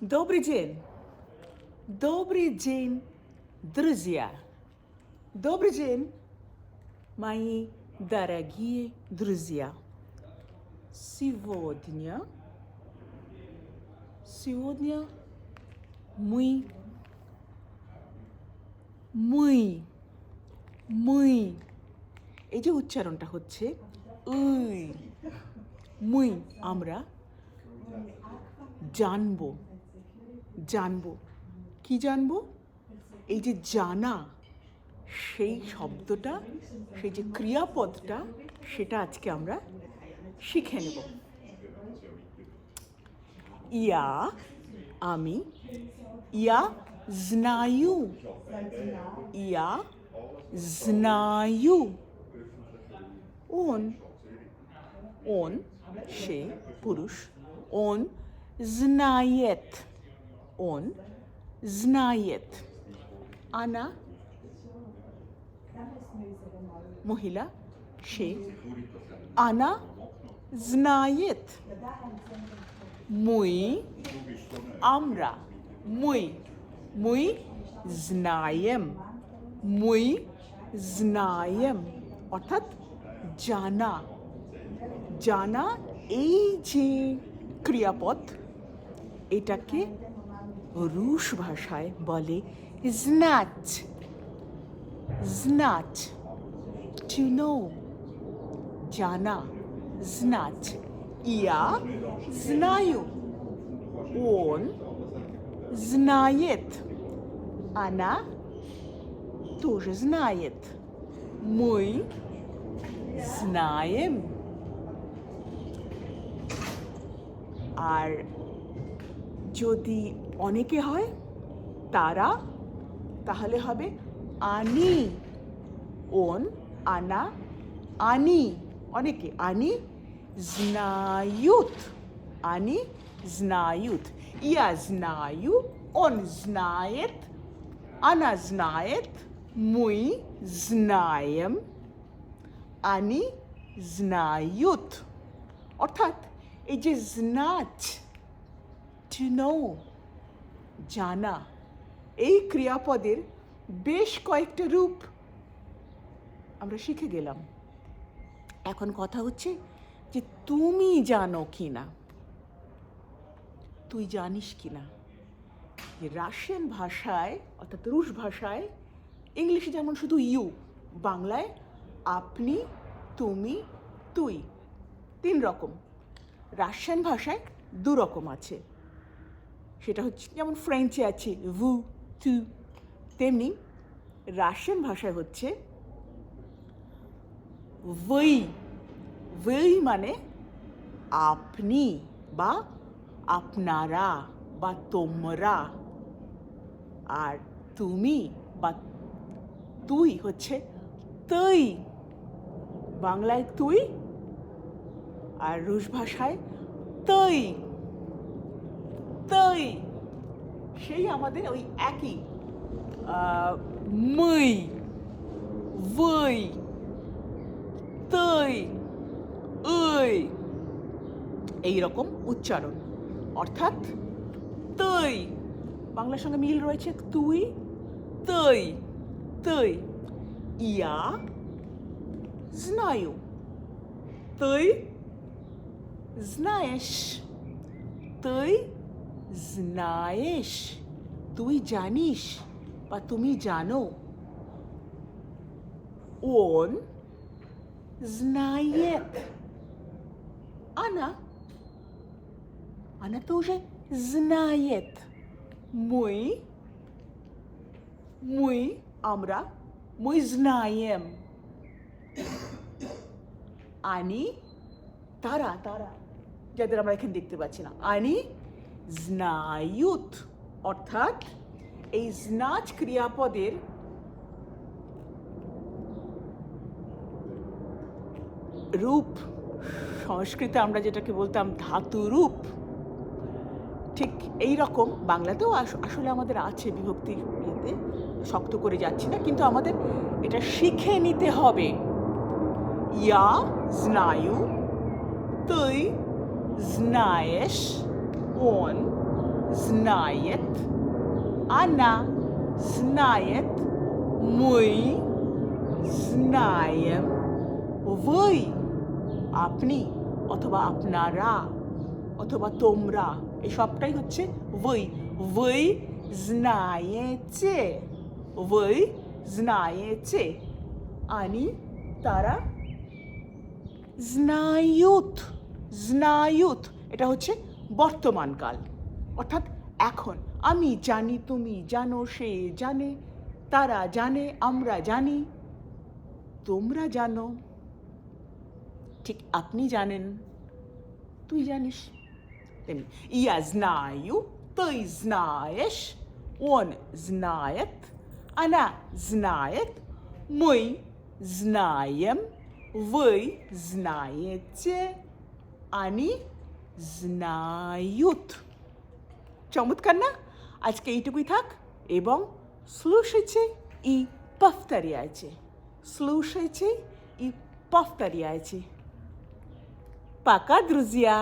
Добрый день. Добрый день, друзья. Добрый день, мои дорогие друзья. Сегодня, сегодня мы, мы, мы, এই যে উচ্চারণটা হচ্ছে উই মুই আমরা জানবো জানব। কি জানব? এই যে জানা, সেই শব্দটা, সেই যে ক্রিয়াপদটা, সেটা আজকে আমরা শিখে নেব। ইয়া, আমি, ইয়া স্নায়ু ইয়া স্নায়ু। ওন ওন সে পুরুষ ওন znajet. он знает আনা মহিলা সে আনা знает মুই আমরা মুই মুই знаем মুই знаем অর্থাৎ জানা জানা এই যে ক্রিয়াপদ এটাকে রুশ ভাষায় বলে znać znać to know জানা znać я знаю он знает она тоже знает мы знаем আর যদি অনেকে হয়, তারা তাহলে হবে আনি, ওন, আনা, আনি, অনেকে, আনি জনায়ুত আনি, স্নায়ুত, ইয়া জনায়ু ওন জনায়েত আনা স্নায়েত, মুই জনায়েম আনি স্নায়ুত। অর্থাৎ এই যে নাচ to know জানা এই ক্রিয়াপদের বেশ কয়েকটা রূপ আমরা শিখে গেলাম। এখন কথা হচ্ছে যে তুমি জানো কি না তুই জানিস কি না যে রাশিয়ান ভাষায় অর্থাৎ রুশ ভাষায় ইংলিশে যেমন শুধু ইউ, বাংলায় আপনি, তুমি, তুই, তিন রকম। রাশিয়ান ভাষায় দু রকম আছে। সেটা হচ্ছে যেমন ফ্রেঞ্চে আছে ভু তু তেমনি রাশিয়ান ভাষায় হচ্ছে ওই ওই মানে আপনি বা আপনারা বা তোমরা। আর তুমি বা তুই হচ্ছে তৈ। বাংলায় তুই আর রুশ ভাষায় তৈ। তুই সেই আমাদের ওই একই মই वही তৈ ওই এই রকম উচ্চারণ অর্থাৎ তৈ বাংলার সঙ্গে মিল রয়েছে তুই তৈ তৈ ইয়া знаю তুই знаешь তুই знаешь তুই জানিস বা তুমি জানো он знает. Она. Она тоже знает. Мы. Мы. আমরা мы знаем. они তারা তারা যাদের আমরা এখানে দেখতে পাচ্ছি না আনি স্নায়ুত অর্থাৎ এই স্নাচ ক্রিয়াপদের রূপ, সংস্কৃতে আমরা যেটাকে বলতাম ধাতু রূপ ঠিক এই রকম বাংলাতেও আসলে আমাদের আছে বিভক্তি ইয়েতে শক্ত করে যাচ্ছি না, কিন্তু আমাদের এটা শিখে নিতে হবে। ইয়া, স্নায়ু তুই স্নায়েশ он знает, она знает, мы знаем, вы আপনি অথবা আপনারা অথবা তোমরা এই সবটাই হচ্ছে вы вы знаете вы знаете они তারা znают znают এটা হচ্ছে বর্তমানকাল অর্থাৎ এখন আমি জানি তুমি জানো সে জানে তারা জানে আমরা জানি তোমরা জানো ঠিক আপনি জানেন তুই জানিস তেমনি я знаю ты знаешь он знает она знает мы знаем вы знаете они знают চমৎকার না আজকে এইটুকুই থাক এবং слушайте и повторяйте слушайте и повторяйте пока друзья